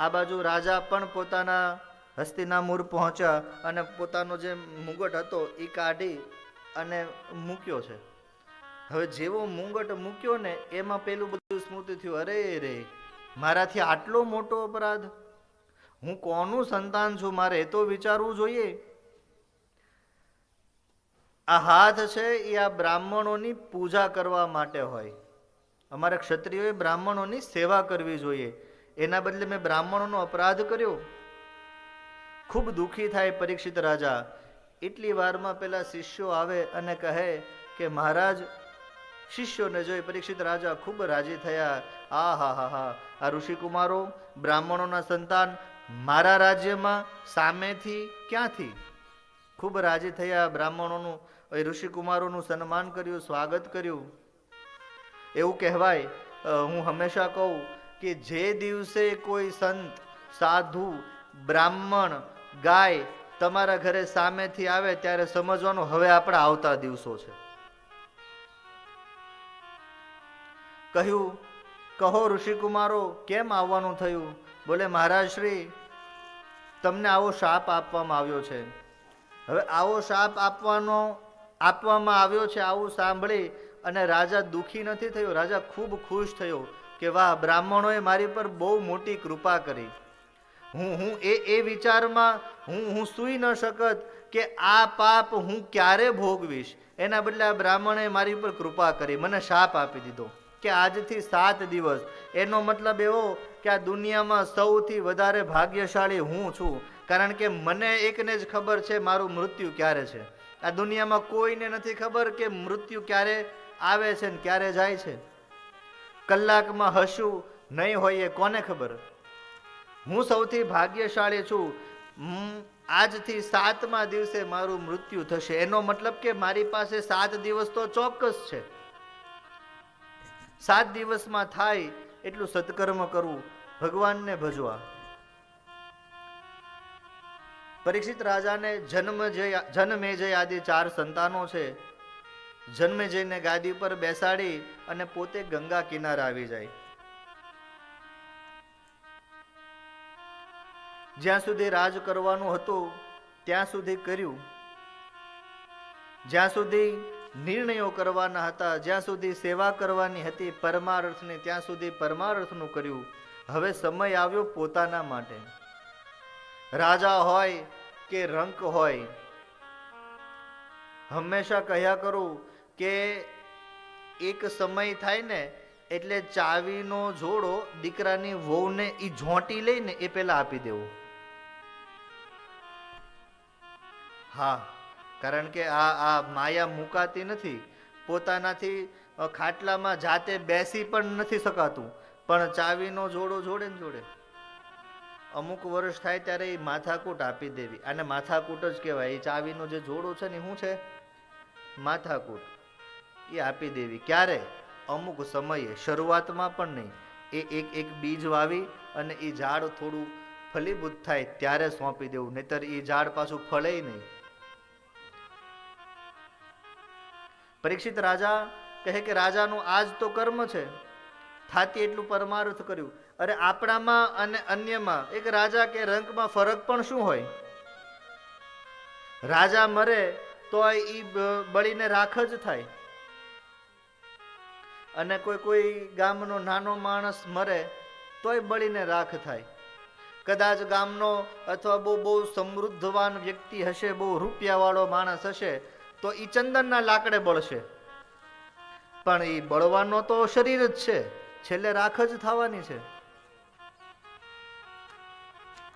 આ બાજુ રાજા પણ પોતાના હસ્તિનામુર પહોંચ્યા અને પોતાનો જે મુગટ હતો એ કાઢી અને મૂક્યો છે. હવે જેવો મુંગટ મૂક્યો ને એમાં પેલું બધું સ્મૃતિ થયું, અરે રે, મારાથી આટલો મોટો અપરાધ? હું કોનું સંતાન છું? મારે એ તો વિચારવું જોઈએ. આ હાથ છે એ આ બ્રાહ્મણોની પૂજા કરવા માટે હોય. અમારા ક્ષત્રિયોએ બ્રાહ્મણોની સેવા કરવી જોઈએ. એના બદલે મેં બ્રાહ્મણોનો અપરાધ કર્યો. ખૂબ દુઃખી થાય પરીક્ષિત રાજા. એટલી વારમાં પેલા શિષ્યો આવે અને કહે કે, મહારાજ, શિષ્યોને જોઈ પરીક્ષિત રાજા ખૂબ રાજી થયા. આ હા હા હા. આ ઋષિકુમારો, બ્રાહ્મણોના સંતાન, મારા રાજ્યમાં સામેથી ક્યાંથી? ખૂબ રાજી થયા બ્રાહ્મણોનું ઋષિકુમારોનું સન્માન કર્યું, સ્વાગત કર્યું. એવું કહેવાય હું હંમેશા કહું કે જે દિવસે કોઈ સંત, સાધુ, બ્રાહ્મણ, ગાય તમારા ઘરે સામેથી આવે ત્યારે સમજવાનું હવે આપણા આવતા દિવસો છે. કહ્યું, કહો ઋષિકુમારો, કેમ આવવાનું થયું? બોલે મહારાજ શ્રી તમને આવો શાપ આપવામાં આવ્યો છે. હવે આવો શાપ આપવાનો, આપવામાં આવ્યો છે, આવું સાંભળી અને રાજા દુઃખી નથી થયો. રાજા ખૂબ ખુશ થયો. કે વાહ, બ્રાહ્મણોએ મારી પર બહુ મોટી કૃપા કરી. હું હું એ એ વિચારમાં હું હું સૂઈ ન શકત કે આ પાપ હું ક્યારે ભોગવીશ. એના બદલે આ બ્રાહ્મણે મારી પર કૃપા કરી, મને શાપ આપી દીધો કે આજથી સાત દિવસ. એનો મતલબ એવો કે આ દુનિયામાં સૌથી વધારે ભાગ્યશાળી હું છું, કારણ કે મને એકને જ ખબર છે મારું મૃત્યુ ક્યારે છે. આ દુનિયામાં કોઈને નથી ખબર કે મૃત્યુ ક્યારે આવે છે ને ક્યારે જાય છે. કલાકમાં હશું નહીં હોઈએ કોને ખબર? હું સૌથી ભાગ્યશાળી છું. આજથી સાતમા દિવસે મારું મૃત્યુ થશે. એનો મતલબ કે મારી પાસે સાત દિવસ તો ચોક્કસ છે. સાત દિવસમાં થાય એટલું સત્કર્મ કરવું ભગવાનને ભજવા. પરીક્ષિત રાજાને જન્મ જય જન્મેજય આદિ ચાર સંતાનો છે. જન્મેજયને ગાદી પર બેસાડી અને પોતે ગંગા કિનારે આવી જાય. જ્યાં સુધી રાજ કરવાનું હતું, ત્યાં સુધી કર્યું. જ્યાં સુધી નિર્ણયો કરવાના હતા, જ્યાં સુધી સેવા કરવાની હતી પરમાર્થને, ત્યાં સુધી પરમાર્થનું કર્યું. હવે સમય આવ્યો પોતાના માટે. રાજા હોય કે રંક હોય, હંમેશા કહ્યા કરું કે એક સમય થાય ને, એટલે ચાવીનો જોડો દીકરાની વહુને એ ઝોંટી લઈને એ પેલા આપી દેવો. હા, કારણ કે આ આ માયા મુકાતી નથી. પોતાનાથી ખાટલામાં જાતે બેસી પણ નથી શકાતું. પણ ચાવીનો જોડો જોડે ને જોડે. અમુક વર્ષ થાય ત્યારે એ માથાકૂટ આપી દેવી. અને માથાકૂટ જ કહેવાય. એ ચાવીનો જે જોડો છે ને શું છે? માથાકૂટ. એ આપી દેવી. ક્યારે? અમુક સમયે, શરૂઆતમાં પણ નહીં. એ એક એક બીજ વાવી અને એ ઝાડ થોડું ફલીભૂત થાય ત્યારે સોંપી દેવું. નહીતર એ ઝાડ પાછું ફળે નહીં. પરીક્ષિત રાજા કહે કે, રાજાનું આજ તો કર્મ છે. થાતી એટલું પરમાર્થ કર્યું. અરે આપણામાં અને અન્યમાં. એક રાજા કે રંકમાં ફરક પણ શું હોય? રાજા મરે તો એ બળીને રાખ જ થાય. અને કોઈ કોઈ ગામનો નાનો માણસ મરે, તોય બળીને રાખ થાય. કદાચ ગામનો અથવા બહુ બહુ સમૃદ્ધવાન વ્યક્તિ હશે, બહુ રૂપિયાવાળો માણસ હશે, તો એ ચંદનના લાકડે બળશે. પણ એ બળવાનો તો શરીર જ છે. છેલ્લે રાખ જ થવાની છે.